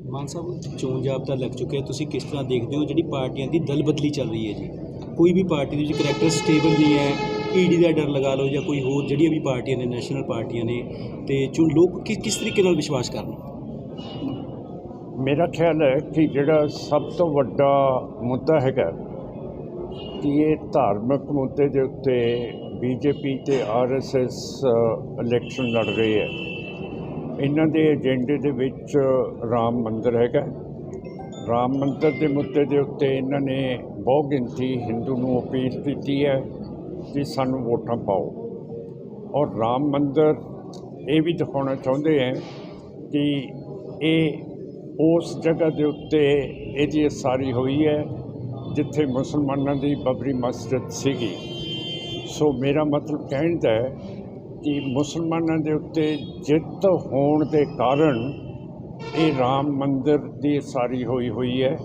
ਮਾਨ ਸਾਹਿਬ, ਚੋਣ ਜਾਬਤਾ ਲੱਗ ਚੁੱਕਿਆ ਤੁਸੀਂ ਕਿਸ ਤਰ੍ਹਾਂ ਦੇਖਦੇ ਹੋ ਜਿਹੜੀ ਪਾਰਟੀਆਂ ਦੀ ਦਲ ਬਦਲੀ ਚੱਲ ਰਹੀ ਹੈ ਜੀ? ਕੋਈ ਵੀ ਪਾਰਟੀ ਦੇ ਵਿੱਚ ਕਰੈਕਟਰ ਸਟੇਬਲ ਨਹੀਂ ਹੈ ਈਡੀ ਦਾ ਡਰ ਲਗਾ ਲਓ ਜਾਂ ਕੋਈ ਹੋਰ ਜਿਹੜੀਆਂ ਵੀ ਪਾਰਟੀਆਂ ਨੇ ਨੈਸ਼ਨਲ ਪਾਰਟੀਆਂ ਨੇ, ਤੇ ਚੋਣ ਲੋਕ ਕਿਸ ਕਿਸ ਤਰੀਕੇ ਨਾਲ ਵਿਸ਼ਵਾਸ ਕਰਨ? ਮੇਰਾ ਖਿਆਲ ਹੈ ਕਿ ਜਿਹੜਾ ਸਭ ਤੋਂ ਵੱਡਾ ਮੁੱਦਾ ਹੈਗਾ ਕਿ ਇਹ ਧਾਰਮਿਕ ਮੁੱਦੇ ਦੇ ਉੱਤੇ ਬੀਜੇਪੀ ਤੇ ਆਰਐਸਐਸ ਇਲੈਕਸ਼ਨ ਲੜ ਰਹੇ ਹੈ। ਇਹਨਾਂ ਦੇ ਏਜੰਡੇ ਦੇ ਵਿੱਚ ਰਾਮ ਮੰਦਿਰ ਹੈਗਾ। ਰਾਮ ਮੰਦਿਰ ਦੇ ਮੁੱਦੇ ਦੇ ਉੱਤੇ ਇਹਨਾਂ ਨੇ ਬਹੁ ਗਿਣਤੀ ਹਿੰਦੂ ਨੂੰ ਅਪੀਲ ਕੀਤੀ ਹੈ ਕਿ ਸਾਨੂੰ ਵੋਟਾਂ ਪਾਓ। ਔਰ ਰਾਮ ਮੰਦਿਰ ਇਹ ਵੀ ਦਿਖਾਉਣਾ ਚਾਹੁੰਦੇ ਹੈ ਕਿ ਇਹ ਉਸ ਜਗ੍ਹਾ ਦੇ ਉੱਤੇ ਇਹਦੀ ਸਾਰੀ ਹੋਈ ਹੈ ਜਿੱਥੇ ਮੁਸਲਮਾਨਾਂ ਦੀ ਬਬਰੀ ਮਸਜਿਦ ਸੀਗੀ। ਸੋ ਮੇਰਾ ਮਤਲਬ ਕਹਿਣ ਦਾ ਹੈ ਕਿ ਮੁਸਲਮਾਨਾਂ ਦੇ ਉੱਤੇ ਜਿੱਤ ਹੋਣ ਦੇ ਕਾਰਨ ਇਹ ਰਾਮ ਮੰਦਿਰ ਦੀ ਸਾਰੀ ਹੋਈ ਹੋਈ ਹੈ,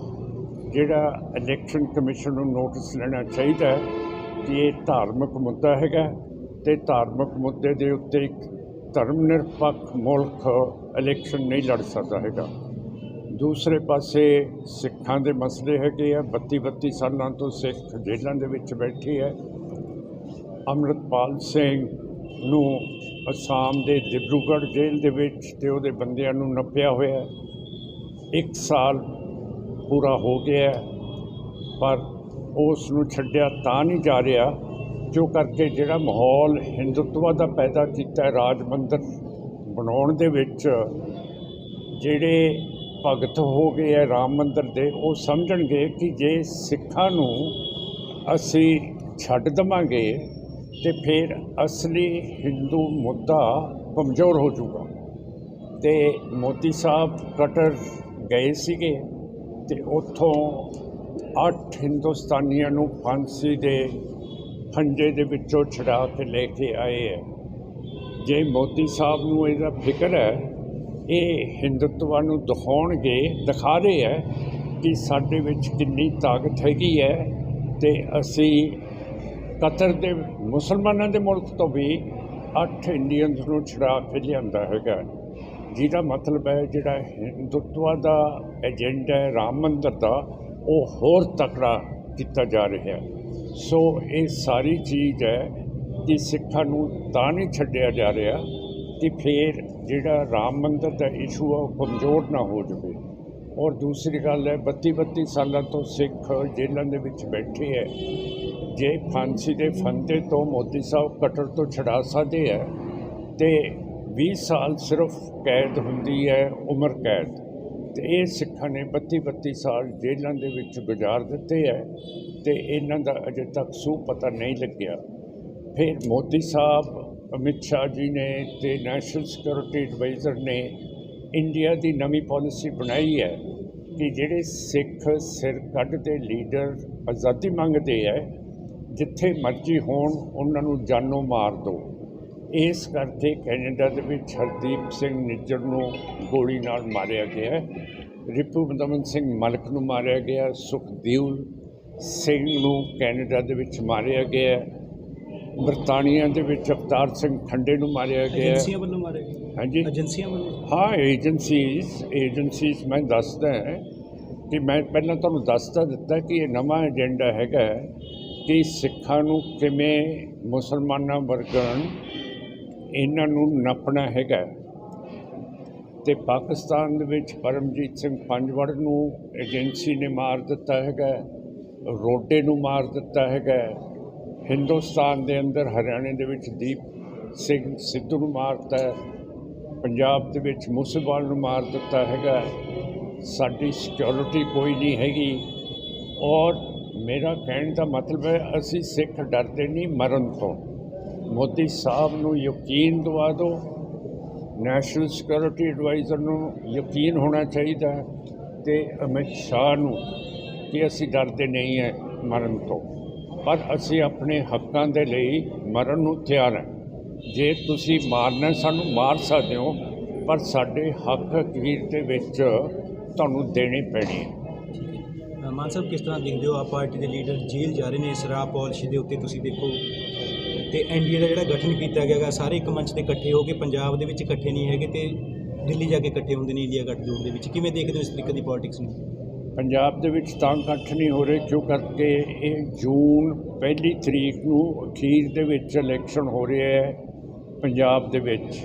ਜਿਹੜਾ ਇਲੈਕਸ਼ਨ ਕਮਿਸ਼ਨ ਨੂੰ ਨੋਟਿਸ ਲੈਣਾ ਚਾਹੀਦਾ ਹੈ ਕਿ ਇਹ ਧਾਰਮਿਕ ਮੁੱਦਾ ਹੈਗਾ ਤੇ ਧਾਰਮਿਕ ਮੁੱਦੇ ਦੇ ਉੱਤੇ ਇੱਕ ਧਰਮ ਨਿਰਪੱਖ ਮੁਲਕ ਇਲੈਕਸ਼ਨ ਨਹੀਂ ਲੜ ਸਕਦਾ ਹੈਗਾ। ਦੂਸਰੇ ਪਾਸੇ ਸਿੱਖਾਂ ਦੇ ਮਸਲੇ ਹੈਗੇ ਆ 32 32 ਸਾਲਾਂ ਤੋਂ ਸਿੱਖ ਜੇਲ੍ਹਾਂ ਦੇ ਵਿੱਚ ਬੈਠੇ ਹੈ ਅੰਮ੍ਰਿਤਪਾਲ ਸਿੰਘ ਨੂੰ ਅਸਾਮ ਦੇ ਡਿਬਰੂਗੜ੍ਹ ਜੇਲ੍ਹ ਦੇ ਵਿੱਚ ਤੇ ਉਹਦੇ ਬੰਦਿਆਂ ਨੂੰ ਨੱਪਿਆ ਹੋਇਆ ਹੈ। ਇੱਕ ਸਾਲ ਪੂਰਾ ਹੋ ਗਿਆ ਪਰ ਉਸ ਨੂੰ ਛੱਡਿਆ ਤਾਂ ਨਹੀਂ ਜਾ ਰਿਹਾ, ਜੋ ਕਰਕੇ ਜਿਹੜਾ ਮਾਹੌਲ ਹਿੰਦੂਤਵ ਦਾ ਪੈਦਾ ਕੀਤਾ ਰਾਜ ਮੰਦਰ ਬਣਾਉਣ ਦੇ ਵਿੱਚ, ਜਿਹੜੇ ਭਗਤ ਹੋ ਗਏ ਹੈ ਰਾਮ ਮੰਦਰ ਦੇ, ਉਹ ਸਮਝਣਗੇ ਕਿ ਜੇ ਸਿੱਖਾਂ ਨੂੰ ਅਸੀਂ ਛੱਡ ਦਵਾਂਗੇ ਤੇ ਫਿਰ ਅਸਲੀ ਹਿੰਦੂ ਮੁੱਦਾ ਕਮਜ਼ੋਰ ਹੋ ਜਾਊਗਾ। ਤੇ ਮੋਦੀ ਸਾਹਿਬ ਕਟਰ ਗਏ ਸੀਗੇ ਤੇ ਉੱਥੋਂ ਅੱਠ ਹਿੰਦੁਸਤਾਨੀਆਂ ਨੂੰ ਫਾਂਸੀ ਦੇ ਫੰਜੇ ਦੇ ਵਿੱਚੋਂ ਛਡਾ ਕੇ ਲੈ ਕੇ ਆਏ ਹੈ। ਜੇ ਮੋਦੀ ਸਾਹਿਬ ਨੂੰ ਇਹਦਾ ਫਿਕਰ ਹੈ, ਇਹ ਹਿੰਦੁੱਤਵਾ ਨੂੰ ਦਿਖਾਉਣਗੇ, ਦਿਖਾ ਰਹੇ ਹੈ ਕਿ ਸਾਡੇ ਵਿੱਚ ਕਿੰਨੀ ਤਾਕਤ ਹੈਗੀ ਹੈ ਤੇ ਅਸੀਂ ਕਤਰ ਦੇ ਮੁਸਲਮਾਨਾਂ ਦੇ ਮੁਲਕ ਤੋਂ ਵੀ ਅੱਠ ਇੰਡੀਅਨਸ ਨੂੰ ਛੁਡਾ ਕੇ ਲਿਆਂਦਾ ਹੈਗਾ। ਜਿਹਦਾ ਮਤਲਬ ਹੈ ਜਿਹੜਾ ਹਿੰਦੁੱਤਵਾ ਦਾ ਏਜੰਡਾ ਹੈ, ਰਾਮ ਮੰਦਰ ਦਾ, ਉਹ ਹੋਰ ਤਕੜਾ ਕੀਤਾ ਜਾ ਰਿਹਾ ਸੋ ਇਹ ਸਾਰੀ ਚੀਜ਼ ਹੈ ਕਿ ਸਿੱਖਾਂ ਨੂੰ ਤਾਂ ਨਹੀਂ ਛੱਡਿਆ ਜਾ ਰਿਹਾ ਕਿ ਫਿਰ ਜਿਹੜਾ ਰਾਮ ਮੰਦਰ ਦਾ ਇਸ਼ੂ ਆ, ਉਹ ਕਮਜ਼ੋਰ ਨਾ ਹੋ ਜਾਵੇ। ਔਰ ਦੂਸਰੀ ਗੱਲ ਹੈ 32 32 ਸਾਲਾਂ ਤੋਂ ਸਿੱਖ ਜੇਲ੍ਹਾਂ ਦੇ ਵਿੱਚ ਬੈਠੇ ਹੈ। ਜੇ ਫਾਂਸੀ ਦੇ ਫੰਦੇ ਤੋਂ ਮੋਦੀ ਸਾਹਿਬ ਕਟਰ ਤੋਂ ਛਡਾ ਸਕਦੇ ਹੈ, ਤੇ 20 ਸਾਲ ਸਿਰਫ ਕੈਦ ਹੁੰਦੀ ਹੈ, ਉਮਰ ਕੈਦ। ਤੇ ਇਹ ਸਿੱਖਾਂ ਨੇ 32 32 ਸਾਲ ਜੇਲ੍ਹਾਂ ਦੇ ਵਿੱਚ ਗੁਜ਼ਾਰ ਦਿੱਤੇ ਹੈ, ਤੇ ਇਹਨਾਂ ਦਾ ਅਜੇ ਤੱਕ ਸੂ ਪਤਾ ਨਹੀਂ ਲੱਗਿਆ। ਫਿਰ ਮੋਦੀ ਸਾਹਿਬ, ਅਮਿਤ ਸ਼ਾਹ ਜੀ ਨੇ ਤੇ ਨੈਸ਼ਨਲ ਸਿਕਿਉਰਿਟੀ ਐਡਵਾਈਜ਼ਰ ਨੇ ਇੰਡੀਆ ਦੀ ਨਵੀਂ ਪਾਲਿਸੀ ਬਣਾਈ ਹੈ ਕਿ ਜਿਹੜੇ ਸਿੱਖ ਸਿਰ ਕੱਢ ਦੇ ਲੀਡਰ ਆਜ਼ਾਦੀ ਮੰਗਦੇ ਹੈ ਜਿੱਥੇ ਮਰਜ਼ੀ ਹੋਣ, ਉਹਨਾਂ ਨੂੰ ਜਾਨੋਂ ਮਾਰ ਦਿਓ ਇਸ ਕਰਕੇ ਕੈਨੇਡਾ ਦੇ ਵਿੱਚ ਹਰਦੀਪ ਸਿੰਘ ਨਿੱਜਰ ਨੂੰ ਗੋਲੀ ਨਾਲ ਮਾਰਿਆ ਗਿਆ ਰਿਪੂ ਦਮਨ ਸਿੰਘ ਮਲਕ ਨੂੰ ਮਾਰਿਆ ਗਿਆ ਸੁਖਦੇਵ ਸਿੰਘ ਨੂੰ ਕੈਨੇਡਾ ਦੇ ਵਿੱਚ ਮਾਰਿਆ ਗਿਆ ਬਰਤਾਨੀਆ ਦੇ ਵਿੱਚ ਅਵਤਾਰ ਸਿੰਘ ਖੰਡੇ ਨੂੰ ਮਾਰਿਆ ਗਿਆ ਹਾਂਜੀ ਏਜੰਸੀਆਂ ਵੱਲੋਂ ਹਾਂ ਏਜੰਸੀਜ਼ ਏਜੰਸੀਜ਼ ਮੈਂ ਦੱਸਦਾ ਹੈ ਕਿ ਮੈਂ ਪਹਿਲਾਂ ਤੁਹਾਨੂੰ ਦੱਸਦਾ ਦਿੱਤਾ ਕਿ ਇਹ ਨਵਾਂ ਏਜੰਡਾ ਹੈਗਾ ਕਿ ਸਿੱਖਾਂ ਨੂੰ ਕਿਵੇਂ ਮੁਸਲਮਾਨਾਂ ਵਰਗਣ ਇਹਨਾਂ ਨੂੰ ਨੱਪਣਾ ਹੈਗਾ। ਤੇ ਪਾਕਿਸਤਾਨ ਦੇ ਵਿੱਚ ਪਰਮਜੀਤ ਸਿੰਘ ਪੰਜਵੜ ਨੂੰ ਏਜੰਸੀ ਨੇ ਮਾਰ ਦਿੱਤਾ ਹੈਗਾ। ਰੋਡੇ ਨੂੰ ਮਾਰ ਦਿੱਤਾ ਹੈਗਾ। ਹਿੰਦੁਸਤਾਨ ਦੇ ਅੰਦਰ ਹਰਿਆਣੇ ਦੇ ਵਿੱਚ ਦੀਪ ਸਿੰਘ ਸਿੱਧੂ ਨੂੰ ਮਾਰਤਾ ਪੰਜਾਬ ਦੇ ਵਿੱਚ ਮੂਸੇਵਾਲ ਨੂੰ ਮਾਰ ਦਿੱਤਾ ਹੈਗਾ ਸਾਡੀ ਸਿਕਿਉਰਿਟੀ ਕੋਈ ਨਹੀਂ ਹੈਗੀ। ਔਰ ਮੇਰਾ ਕਹਿਣ ਦਾ ਮਤਲਬ ਹੈ, ਅਸੀਂ ਸਿੱਖ ਡਰਦੇ ਨਹੀਂ ਮਰਨ ਤੋਂ। ਮੋਦੀ ਸਾਹਿਬ ਨੂੰ ਯਕੀਨ ਦਵਾ ਦਿਓ। ਨੈਸ਼ਨਲ ਸਿਕਿਉਰਿਟੀ ਐਡਵਾਈਜ਼ਰ ਨੂੰ ਯਕੀਨ ਹੋਣਾ ਚਾਹੀਦਾ ਹੈ ਤੇ ਅਮਿਤ ਸ਼ਾਹ ਨੂੰ ਕਿ ਅਸੀਂ ਡਰਦੇ ਨਹੀਂ ਹੈ ਮਰਨ ਤੋਂ। ਪਰ ਅਸੀਂ ਆਪਣੇ ਹੱਕਾਂ ਦੇ ਲਈ ਮਰਨ ਨੂੰ ਤਿਆਰ ਹਾਂ। ਜੇ ਤੁਸੀਂ ਮਾਰਨਾ ਸਾਨੂੰ ਮਾਰ ਸਕਦੇ ਹੋ ਪਰ ਸਾਡੇ ਹੱਕ ਅਖੀਰ ਦੇ ਵਿੱਚ ਤੁਹਾਨੂੰ ਦੇਣੇ ਪੈਣੇ ਹੈ ਮਾਨ ਸਾਹਿਬ ਕਿਸ ਤਰ੍ਹਾਂ ਦੇਖਦੇ ਹੋ ਆਪ ਪਾਰਟੀ ਦੇ ਲੀਡਰ ਜੇਲ੍ਹ ਜਾ ਰਹੇ ਨੇ ਸ਼ਰਾਬ ਪਾਲਿਸੀ ਦੇ ਉੱਤੇ ਤੁਸੀਂ ਦੇਖੋ। ਤੇ ਐਨਡੀਏ ਦਾ ਜਿਹੜਾ ਗਠਨ ਕੀਤਾ ਗਿਆ ਗਾ ਸਾਰੇ ਇੱਕ ਮੰਚ ਤੇ ਇਕੱਠੇ ਹੋ ਕੇ ਪੰਜਾਬ ਦੇ ਵਿੱਚ ਇਕੱਠੇ ਨਹੀਂ ਹੈਗੇ ਤੇ ਦਿੱਲੀ ਜਾ ਕੇ ਇਕੱਠੇ ਹੁੰਦੇ ਨੇ ਇੰਡੀਆ ਗੱਠਜੋੜ ਦੇ ਵਿੱਚ। ਕਿਵੇਂ ਦੇਖਦੇ ਹੋ ਇਸ ਤਰੀਕੇ ਦੀ ਪੋਲਿਟਿਕਸ ਨੂੰ? ਪੰਜਾਬ ਦੇ ਵਿੱਚ ਤਾਂ ਇਕੱਠ ਨਹੀਂ ਹੋ ਰਹੇ ਕਿਉਂ ਕਰਕੇ ਇਹ ਜੂਨ ਪਹਿਲੀ ਤਰੀਕ ਨੂੰ ਅਖੀਰ ਦੇ ਵਿੱਚ ਇਲੈਕਸ਼ਨ ਹੋ ਰਿਹਾ ਹੈ। ਪੰਜਾਬ ਦੇ ਵਿੱਚ,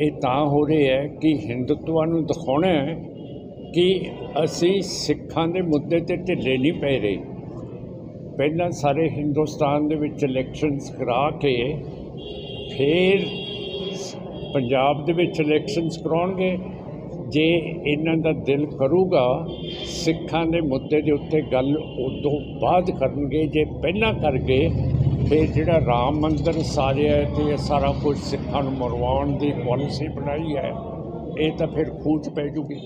ਇਹ ਤਾਂ ਹੋ ਰਿਹਾ ਹੈ ਕਿ ਹਿੰਦੂਤਵਾ ਨੂੰ ਦਿਖਾਉਣਾ ਹੈ ਕਿ ਅਸੀਂ ਸਿੱਖਾਂ ਦੇ ਮੁੱਦੇ ਤੇ ਢਿੱਲੇ ਨਹੀਂ ਪੈ ਰਹੇ। ਪਹਿਲਾਂ ਸਾਰੇ ਹਿੰਦੁਸਤਾਨ ਦੇ ਵਿੱਚ ਇਲੈਕਸ਼ਨਸ ਕਰਾ ਕੇ ਫਿਰ ਪੰਜਾਬ ਦੇ ਵਿੱਚ ਇਲੈਕਸ਼ਨਸ ਕਰਾਉਣਗੇ। ਜੇ ਇਹਨਾਂ ਦਾ ਦਿਲ ਕਰੂਗਾ, ਸਿੱਖਾਂ ਦੇ ਮੁੱਦੇ ਦੇ ਉੱਤੇ ਗੱਲ ਉਦੋਂ ਬਾਅਦ ਕਰਨਗੇ, ਜੇ ਪਹਿਲਾਂ ਕਰਕੇ ਫਿਰ ਜਿਹੜਾ ਰਾਮ ਮੰਦਿਰ ਸਾਰਿਆ ਹੈ ਤੇ ਇਹ ਸਾਰਾ ਕੁਝ ਸਿੱਖਾਂ ਨੂੰ ਮਰਵਾਉਣ ਦੀ ਪਾਲਿਸੀ ਬਣਾਈ ਹੈ, ਇਹ ਤਾਂ ਫਿਰ ਖੂਚ ਪੈ ਜੂਗੀ।